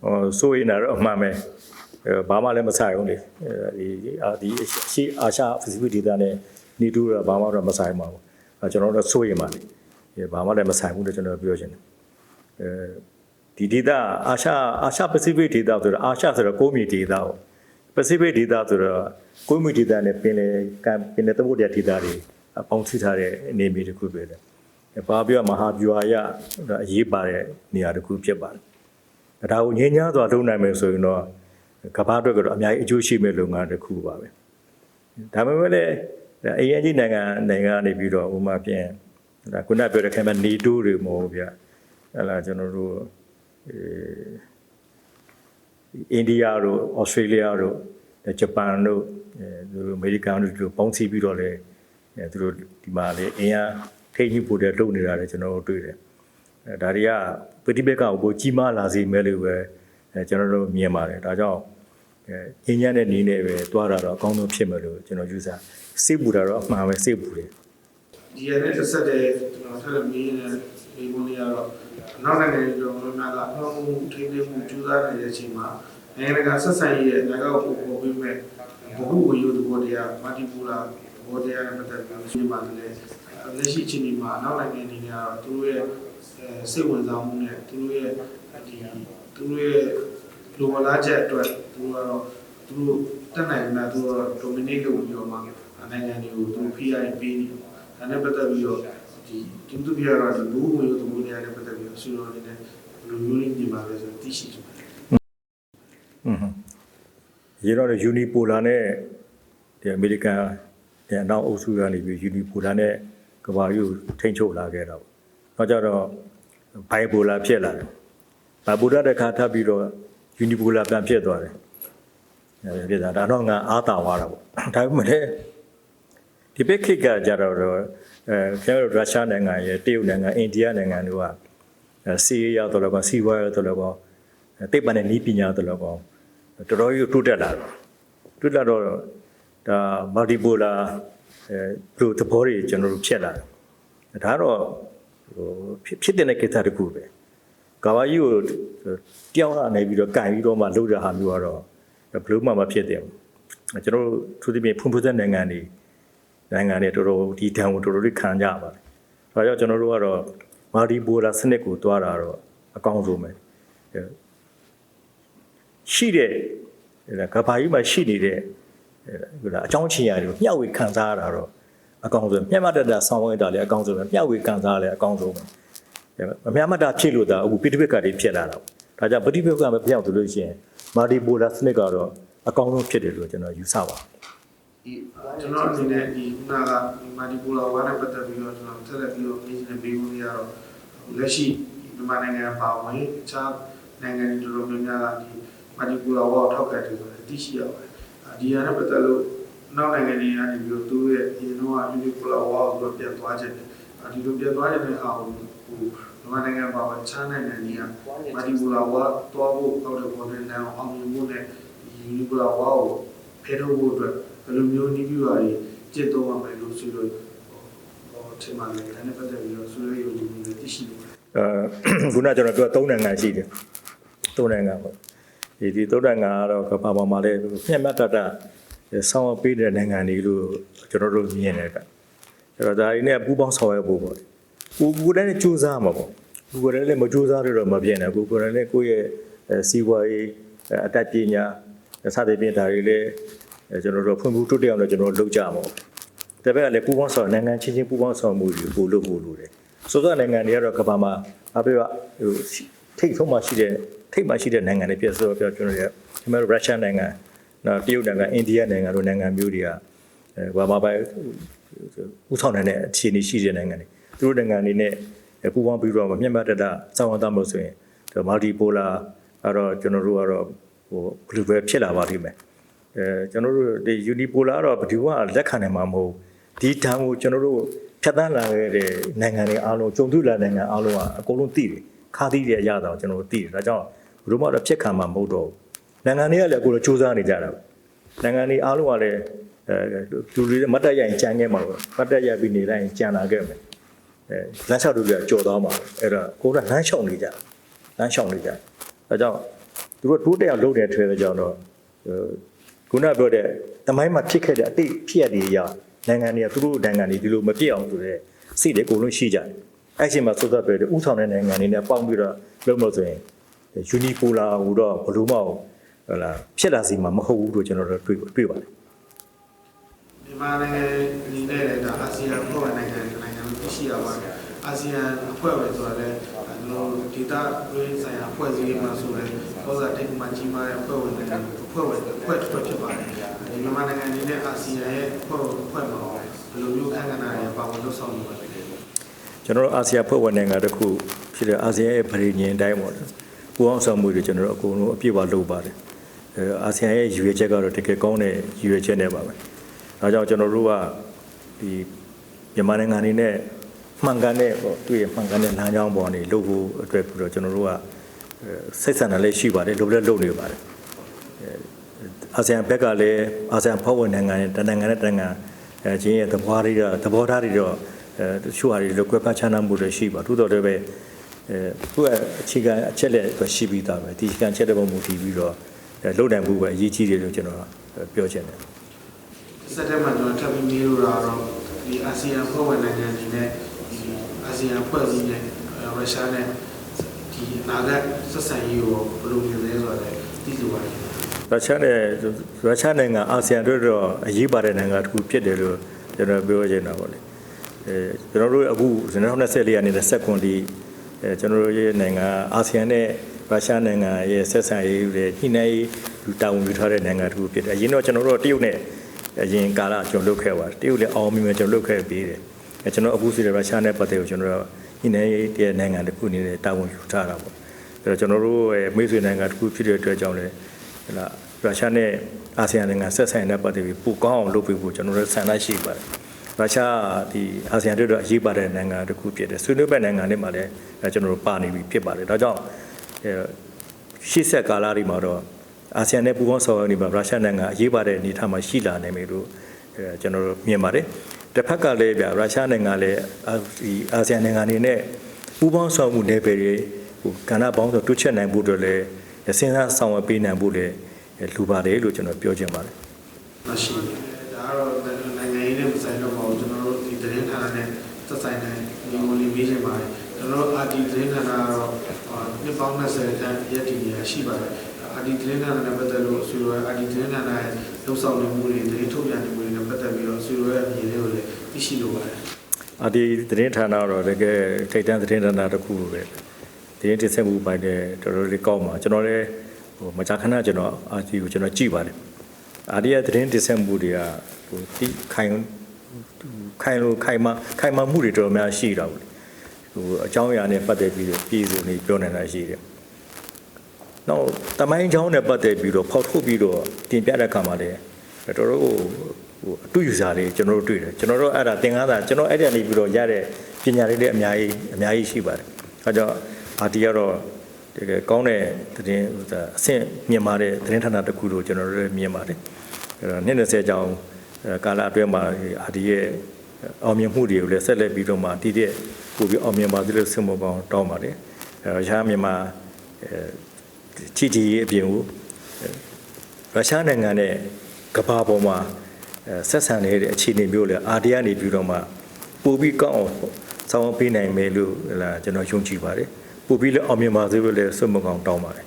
ဟောဆိုရင်တော့အမှန်ပဲအဲဘာမှလည်းမဆိုင်ဘူးလေအဲဒီအာဒီရှေ့အာရှပစိဖိတ်ဒေသနဲ့နေတူတော့ဘာမှတော့မဆိုင်ပါဘူးအဲ ကျွန်တော်တို့စိုးရိမ်ပါတယ်အဲဘာမှလည်းမဆိုင်ဘူးလို့ကျွန်တော်ပြောချင်တယ်အဲဒီဒေသအာရှအာရှပစိဖိတ်ဒေသဆိုတော့အာရှဆိုတော့ကိုးမီဒေသကိုပစိဖိတ်ဒေသဆိုတော့ကိုးမီဒေသနဲ့ပင်လေကံပင်လေသမုဒ္ဒရာဒေသတွေအပေါင်းထိထားတဲ့အနေအထားတစ်ခုပဲလေဘာပြောမဟာဗျူဟာရအရေးပါတဲ့နေရာတစ်ခုဖြစ်ပါတယ်ဒါကိုငြင်းညားစွာထုံးနိုင်မယ်ဆိုရင်တော့ကမ္ဘာအတွက်ကတော့အများကြီးအကျိုးရှိမဲ့လုပ်ငန်းတစ်ခုပါပဲဒါပေမဲ့လည်း အရင်ကြီးနိုင်ငံနိုင်ငံကနေပြီးတော့ဥမာပြန်ဒါခုနပြောတဲ့ခင်ဗျနေတိုးတွေမဟုတ်ဘူးဗျဟလာကျွန်တော်တို့အဲအိန္ဒိယတို့ဩစတြေးလျတို့ဂျပန်တို့အဲသူတို့အမေရိကန်တို့တို့ပေါင်းစည်းပြီးတော့လေအဲသူတို့ဒီမှာလေအင်အားထိတ်ကြီးပို့တဲ့လုပ်နေတာလေကျွန်တော်တို့တွေ့တယ်အဲဒါတွေကပฏิဘေကကိုကြီးမားလာစေမယ်လို့ပဲအဲကျွန်တော်တို့မြင်ပါတယ်ဒါကြောင့်အဲငင်းညံ့တဲ့နေနဲ့ပဲတွားတာတော့အကောင်းဆုံးဖြစ်မယ်လို့ကျွန်တော်ယူဆ စိတ်ပူတာတော့အမှန်ပဲစိတ်ပူတယ်ဒီရတဲ့တစ်ဆက်တည်းကျွန်တော်ထပ်လို့မြင်နေတဲ့ဒီပုံလေးကတော့နောက်နိုင်ငံတွေတော့ဘယ်မှာကအမှန်မှုထိန်းသိမ်းမှုကြိုးစားနေတဲ့အချိန်မှာနိုင်ငံတကာဆက်ဆံရေးရဲ့အနာဂတ်ကိုပေါ်ပြီးမဲ့ဘဟုဝေယသဘောတရားမာတီပူလာသဘောတရားနဲ့ပတ်သက်ပြီးဆွေးနွေးပါတယ်လက်ရှိအချိန်ဒီမှာနောက်နိုင်ငံတွေကတော့သူတို့ရဲ့စိတ်ဝင်စားမှုနဲ့သူတို့ရဲ့ဒီသူတို့ရဲ့လိုလားချက်အတွက်သူတို့ကတော့သူတို့တက်နိုင်မှာသူတို့ dominate လုပ်ပြီးတော့မှ နိုင်ငံတွေကိုသူဖိအားပေးနေတယ်ဒါနဲ့ပတ်သက်ပြီးတော့ဒီဒီသူပြရတော့ဒီဘူဝင်လို့ဘူနေရတဲ့ပတ်သက်ပြီးတော့ဆွေးနွေးနေတယ်ဘယ်လိုမျိုးလေးပြင်ပါလဲဆိုတော့သိရှိတယ်อืมရေတော့ယူနီပိုလာနဲ့ဒီအမေရိကန်ဒီအနောက်အုပ်စုကနေပြီးယူနီပိုလာနဲ့ကဘာယူထိန်းချုပ်လာခဲ့တာပေါ့။နောက်ကြတော့ဘိုင်ပိုလာဖြစ်လာတယ်။ဘာဘူရတဲ့ခါထပ်ပြီးတော့ယူနီပိုလာပြန်ဖြစ်သွားတယ်။အဲဖြစ်တာဒါတော့ငါအားတာသွားတာပေါ့။ဒါပေမဲ့လည်း ဒီဘက်ခေတ်ကကြတော့အဲကျွန်တော်ရုရှားနိုင်ငံရဲ့တရုတ်နိုင်ငံအိန္ဒိယနိုင်ငံတို့ကအဲစီးရီးယားတော်လည်းကောစီးပွားရေးတော်လည်းကောတိတ်ပန်တဲ့ဤပညာတော်လည်းကောတော်တော်ကြီးတိုးတက်လာတော့တိုးတက်တော့ဒါမာလ်တီပိုလာအဲဘလိုသဘောတွေကျွန်တော်တို့ဖြစ်လာတယ်ဒါတော့ဟိုဖြစ်ဖြစ်တဲ့ကိစ္စတစ်ခုပဲကဘာကြီးကိုတယောက်ကနေပြီးတော့ကင်ပြီးတော့မှလှုပ်တဲ့ဟာမျိုးကတော့ဘလို့မှမဖြစ်တယ်ကျွန်တော်တို့သူဒီပြင်ဖွံ့ဖြိုးတဲ့နိုင်ငံတွေ နိုင်ငံတွေတော်တော်ဒီတံကိုတော်တော်လေးခံကြပါတယ်။ဒါကြောင့်ကျွန်တော်တို့ကတော့မာဒီဘိုလာစနစ်ကိုတွားတာတော့အကောင်းဆုံးပဲ။ရှိတဲ့ကဘာကြီးမှာရှိနေတဲ့ဟိုလားအကြောင်းချင်ရတယ်မျှဝေခံစားရတာတော့အကောင်းဆုံးမျှမတတဆောင်းဝဲတာလည်းအကောင်းဆုံးပဲမျှဝေခံစားရလည်းအကောင်းဆုံးပဲ။မမျှမတဖြစ်လို့ဒါအခုပိဋိပက္ခတွေဖြစ်လာတာ။ဒါကြောင့်ပိဋိပက္ခမပြောင်းသလိုရှိရင်မာဒီဘိုလာစနစ်ကတော့အကောင်းဆုံးဖြစ်တယ်လို့ကျွန်တော်ယူဆပါတယ် ဒီကျွန်တော်အနေနဲ့ဒီခုနကဒီမာဒီပူလာဝါနဲ့ပတ်သက်ပြီးတော့ကျွန်တော်ဆက်လက်ပြီးတော့ပြည်နယ်ပေးဖို့ရတော့လက်ရှိမြန်မာနိုင်ငံပါဝင်အခြားနိုင်ငံတွေတော်တော်များများကဒီမာဒီပူလာဝါကိုထောက်ခံတယ်ဆိုတော့သိရှိရပါတယ်ဒီဟာနဲ့ပတ်သက်လို့နောက်နိုင်ငံတွေကနေပြီးတော့သူတို့ရဲ့ဒီတော့ယူနီပူလာဝါကိုပြန်သွားခြင်းဒီလိုပြန်သွားခြင်းနဲ့အားဟိုမြန်မာနိုင်ငံပါဝင်ခြားနိုင်ငံတွေကမာဒီပူလာဝါသွားဖို့အောက်တဲ့ပေါ်တဲ့နေအောင်အောင်မြင်ဖို့နဲ့ယူနီပူလာဝါကိုဖယ်ထုတ်ဖို့အတွက် ဘယ်လိုမျိုးနီးပြပါတွေจิตတော့မယ်လို့ဆိုလို့ဟောထင်ပါတယ်ဒါနဲ့ပတ်သက်ပြီးတော့ဆွေးနွေးရုံနဲ့သိရှိနေပါတယ်အဲခုနကျွန်တော်ပြောသုံးနိုင်ငံရှိတယ်သုံးနိုင်ငံပေါ့ဒီဒီသုံးနိုင်ငံကတော့ကမ္ဘာပေါ်မှာလည်းမျက်မှတ်တတဆောင်းပေးတဲ့နိုင်ငံတွေလို့ကျွန်တော်တို့မြင်တယ်ကအဲ့တော့ဒါတွေနဲ့ပူးပေါင်းဆောင်ရွက်ဖို့ပေါ့ကိုကိုယ်တိုင်နဲ့စူးစမ်းမှာပေါ့ကိုကိုယ်တိုင်လည်းမစူးစမ်းရတော့မပြည့်နဲ့ကိုကိုယ်တိုင်လည်းကိုယ့်ရဲ့စီးပွားရေးအတတ်ပညာစသဖြင့်ဒါတွေလည်း ကျွန်တော်တို့ဖွံ့ဖြိုးတိုးတက်အောင်လည်းကျွန်တော်တို့လုပ်ကြမှာပေါ့တပည့်ကလည်းပူးပေါင်းဆောင်နိုင်ငံချင်းချင်းပူးပေါင်းဆောင်မှုတွေပို့လို့ပို့လို့တယ်ဆိုတော့နိုင်ငံတွေကတော့ကမ္ဘာမှာအပြည့်အဟိုထိတ်ဆုံးမှရှိတဲ့ထိတ်မှရှိတဲ့နိုင်ငံတွေဖြစ်ဆိုတော့ပြောကျွန်တော်တို့ဒီမှာရုရှားနိုင်ငံနော်တရုတ်နိုင်ငံအိန္ဒိယနိုင်ငံတို့နိုင်ငံမျိုးတွေကအဲဘာမှပဲဥဆောင်နိုင်တဲ့အခြေအနေရှိတဲ့နိုင်ငံတွေသူတို့နိုင်ငံတွေနဲ့ပူးပေါင်းပြီးတော့မျက်မှတ်တတစောင့်အောင်တလို့ဆိုရင်မာလ်တီပိုလာကတော့ကျွန်တော်တို့ကတော့ဟိုဘလူးပဲဖြစ်လာပါလိမ့်မယ် အဲကျွန်တော်တို့ဒီယူနီပိုလာကတော့ဘယ်သူကလက်ခံနိုင်မှာမဟုတ်ဒီတန်းကိုကျွန်တော်တို့ဖြတ်တန်းလာခဲ့တဲ့နိုင်ငံတွေအားလုံးကြုံတွေ့လာနိုင်ငံအားလုံးကအကုန်လုံးသိတယ်ခါးသီးတွေရတာကိုကျွန်တော်တို့သိတယ်ဒါကြောင့်ဘယ်လိုမှတော့ဖြစ်ခံမှာမဟုတ်တော့ဘူးနိုင်ငံတွေကလည်းအကုန်လုံးစူးစမ်းနေကြတာပဲနိုင်ငံတွေအားလုံးကလည်းအဲလူတွေမတ်တက်ရရင်ကြံခဲ့မှာပဲမတ်တက်ရပြီးနေတိုင်းကြံလာခဲ့မယ်အဲလမ်းလျှောက်တို့ကကြော်သွားမှာအဲ့တော့ကိုယ်ကလမ်းလျှောက်နေကြလမ်းလျှောက်နေကြဒါကြောင့်သူတို့တိုးတက်အောင်လုပ်တဲ့ထွေတဲ့ကြောင့်တော့ ခုနပြောတဲ့တမိုင်းမှာဖြစ်ခဲ့တဲ့အတိတ်ဖြစ်ရတဲ့အရာနိုင်ငံတွေကသူတို့နိုင်ငံတွေဒီလိုမဖြစ်အောင်ဆိုတဲ့စိတ်တွေအကုန်လုံးရှိကြတယ်အဲ့ဒီမှာသုသက်ပြောတဲ့ဥဆောင်တဲ့နိုင်ငံတွေနဲ့ပေါင်းပြီးတော့လုပ်လို့ဆိုရင်ယူနီပိုလာဟိုတော့ဘလို့မဟုတ်ဟလာဖြစ်လာစီမှာမဟုတ်ဘူးလို့ကျွန်တော်တို့တွေ့တွေ့ပါတယ်မြန်မာနိုင်ငံအနေနဲ့လည်းဒါအာဆီယံအဖွဲ့ဝင်နိုင်ငံတစ်နိုင်ငံလို့သိရှိရပါတယ်အာဆီယံအဖွဲ့ဝင်ဆိုတာလည်းကျွန်တော်တို့ဒေသတွင်းဆိုင်ရာအဖွဲ့အစည်းတွေမှာဆိုရင်သောစာတိတ်မှကြီးမားတဲ့အဖွဲ့ဝင်နိုင်ငံအ ဖွဲ့ဝင်အဖွဲ့တစ်ဖွဲ့ဖြစ်ပါတယ်ဒီမြန်မာနိုင်ငံအနေနဲ့အာဆီယံရဲ့အဖွဲ့ဝင်အဖွဲ့မှာဘယ်လိုမျိုးခန့်ခန့်တာတွေပါဝင်လို့ဆောင်နေပါလဲကျွန်တော်တို့အာဆီယံဖွဲ့ဝင်နိုင်ငံတစ်ခုဖြစ်တဲ့အာဆီယံရဲ့ပြည်ညင်အတိုင်းပေါ့လေပူအောင်ဆောင်မှုတွေကျွန်တော်တို့အကုန်လုံးအပြည့်အဝလုပ်ပါတယ်အဲအာဆီယံရဲ့ရည်ရွယ်ချက်ကတော့တကယ်ကောင်းတဲ့ရည်ရွယ်ချက်နဲ့ပါပဲဒါကြောင့်ကျွန်တော်တို့ကဒီမြန်မာနိုင်ငံအနေနဲ့မှန်ကန်တဲ့ပေါ့သူ့ရဲ့မှန်ကန်တဲ့လမ်းကြောင်းပေါ်ကနေလုပ်ဖို့အတွက်ပြီးတော့ကျွန်တော်တို့ကအဲစိတ်ဆန္ဒလည်းရှိပါတယ်လုပ်လည်းလုပ်နေပါတယ် အာဆီယံဘက်ကလည်းအာဆီယံဖွဲ့ဝင်နိုင်ငံနဲ့တနိုင်ငံနဲ့တနိုင်ငံအဲချင်းရဲ့သဘောထားတွေသဘောထားတွေတော့အဲတချို့ဟာတွေလောကွဲပတ်ချမ်းသာမှုတွေရှိပါသို့တော်လည်းပဲအဲသူ့ရဲ့အခြေခံအချက်လက်ပဲရှိပြီးသားပဲဒီအခြေခံအချက်လက်ပေါ်မူတည်ပြီးတော့အဲလုံနိုင်မှုပဲအရေးကြီးတယ်လို့ကျွန်တော်ပြောချင်တယ်စက်တက်မှာကျွန်တော်ထပ်ပြီးမေးလို့တာတော့ဒီအာဆီယံဖွဲ့ဝင်နိုင်ငံတွေနဲ့ဒီအာဆီယံဖွဲ့စည်းနဲ့ရုရှားနဲ့ဒီအနာဂတ်ဆက်ဆံရေးကိုဘယ်လိုမြင်လဲဆိုတာလည်းသိလိုပါတယ် ရုရှားနဲ့ရုရှားနိုင်ငံအာဆီယံတို့တော့အရေးပါတဲ့နိုင်ငံတစ်ခုဖြစ်တယ်လို့ကျွန်တော်ပြောချင်တာပေါ့လေအဲကျွန်တော်တို့အခု2024ကနေ29ဒီအဲကျွန်တော်တို့ရဲ့နိုင်ငံအာဆီယံနဲ့ရုရှားနိုင်ငံရဲ့ဆက်ဆံရေးတွေညှိနှိုင်းရေးလူတာဝန်ယူထားတဲ့နိုင်ငံတစ်ခုဖြစ်တယ်အရင်တော့ကျွန်တော်တို့တရုတ်နဲ့အရင်ကာလကျွန်တော်လုပ်ခဲ့ပါတယ်တရုတ်လည်းအောင်မြင်မြင်ကျွန်တော်လုပ်ခဲ့ပြီးတယ်အဲကျွန်တော်အခုစီရုရှားနဲ့ပတ်သက်ကိုကျွန်တော်တို့ညှိနှိုင်းရေးတဲ့နိုင်ငံတစ်ခုအနေနဲ့တာဝန်ယူထားတာပေါ့အဲတော့ကျွန်တော်တို့ရဲ့မိတ်ဆွေနိုင်ငံတစ်ခုဖြစ်တဲ့အတွက်ကြောင့်လည်း ဟလာရုရှားနဲ့အာဆီယံနိုင်ငံဆက်ဆံတဲ့ပတ်သက်ပြီးပိုကောင်းအောင်လုပ်ပေးဖို့ကျွန်တော်တို့ဆန္ဒရှိပါတယ်ရုရှားဒီအာဆီယံတို့တော့အရေးပါတဲ့နိုင်ငံတစ်ခုဖြစ်တယ်ဆွေးနွေးဘက်နိုင်ငံတွေမှာလည်းအဲကျွန်တော်တို့ပါနေပြီဖြစ်ပါတယ်ဒါကြောင့်အဲရှေ့ဆက်ကာလတွေမှာတော့အာဆီယံနဲ့ပူးပေါင်းဆောင်ရွက်နေပါရုရှားနိုင်ငံအရေးပါတဲ့အနေအထားမှာရှိလာနိုင်မယ်လို့အဲကျွန်တော်တို့မြင်ပါတယ်တစ်ဖက်ကလည်းဗျရုရှားနိုင်ငံလည်းအာဒီအာဆီယံနိုင်ငံတွေနဲ့ပူးပေါင်းဆောင်မှုနယ်ပယ်တွေဟိုကဏ္ဍပေါင်းဆိုတွက်ချက်နိုင်ဖို့အတွက်လည်း စဉ်းစားဆောင်ရွက်ပေးနိုင်ဖို့လည်းလူပါတယ်လို့ကျွန်တော်ပြောချင်ပါတယ်မရှိဘူးဒါကတော့နိုင်ငံရေးနဲ့မဆိုင်တော့ပါဘူးကျွန်တော်တို့ဒီသတင်းဌာနနဲ့သက်ဆိုင်တဲ့ဒီမိုလီမေးချင်ပါတယ်ကျွန်တော်တို့အာတီသတင်းဌာနကတော့နှစ်ပေါင်း20ခန့်ရက်တည်နေရှိပါတယ်အာတီသတင်းဌာနနဲ့ပတ်သက်လို့ဆွေးနွေးအာတီသတင်းဌာနရဲ့လှုပ်ဆောင်နေမှုတွေသတင်းထုတ်ပြန်နေမှုတွေနဲ့ပတ်သက်ပြီးတော့ဆွေးနွေးရအမြင်လေးကိုလည်းသိရှိလိုပါတယ်အဒီသတင်းဌာနတော့တကယ်ထိတ်တန့်သတင်းဌာနတစ်ခုလိုပဲ သတင်းတင်ဆက်မှုပိုင်းတဲ့တော်တော်လေးကောင်းပါကျွန်တော်လည်းဟိုမကြာခဏကျွန်တော်အာဒီကိုကျွန်တော်ကြည့်ပါတယ်အာဒီရဲ့သတင်းတင်ဆက်မှုတွေကဟိုဒီခိုင်ခိုင်လို့ခိုင်မခိုင်မမှုတွေတော်တော်များရှိတာပေါ့ဟိုအကြောင်းအရာနဲ့ပတ်သက်ပြီးတော့ပြည်စုံနေပြောနေတာရှိတယ်နောက်တမိုင်းချောင်းနဲ့ပတ်သက်ပြီးတော့ဖောက်ထုတ်ပြီးတော့တင်ပြတဲ့အခါမှာလည်းတော်တော်ဟိုဟိုအတူယူစားလေးကျွန်တော်တို့တွေ့တယ်ကျွန်တော်တို့အဲ့ဒါသင်္ကန်းစာကျွန်တော်အဲ့ဒီကနေပြီးတော့ရတဲ့ပညာလေးတွေအများကြီးအများကြီးရှိပါတယ်အဲကြောင့် အာတီကတော့တကယ်ကောင်းတဲ့သတင်းဟိုအဆင့်မြင်ပါတယ်သတင်းဌာနတစ်ခုလို့ကျွန်တော်တို့လည်းမြင်ပါတယ်အဲ့တော့နှစ်20ကျောင်းကာလအတွင်းမှာအာတီရဲ့အောင်မြင်မှုတွေကိုလည်းဆက်လက်ပြီးတော့မှတည်တဲ့ပို့ပြီးအောင်မြင်ပါသေးလို့ဆုမကောင်းတောင်းပါတယ်အဲရဟမြန်မာအဲချီတီအပြင်ကိုရုရှားနိုင်ငံနဲ့ကမ္ဘာပေါ်မှာဆက်ဆံနေတဲ့အခြေအနေမျိုးလေအာဒီယာနေပြီးတော့မှပို့ပြီးကောင်းအောင်ဆောင်းပေးနိုင်မယ်လို့လာကျွန်တော်ယုံကြည်ပါတယ် ပို့ပြီးလည်းအောင်မြင်ပါစေလို့လည်းဆုမကောင်းတောင်းပါတယ်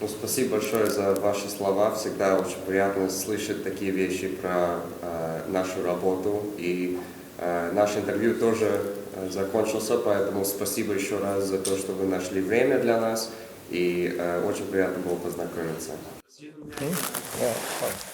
Ну, спасибо большое за ваши слова. Всегда очень приятно слышать такие вещи про э, нашу работу. И э, наш интервью тоже э, закончился, поэтому спасибо еще раз за то, что вы нашли время для нас. И э, очень приятно было познакомиться. Yeah.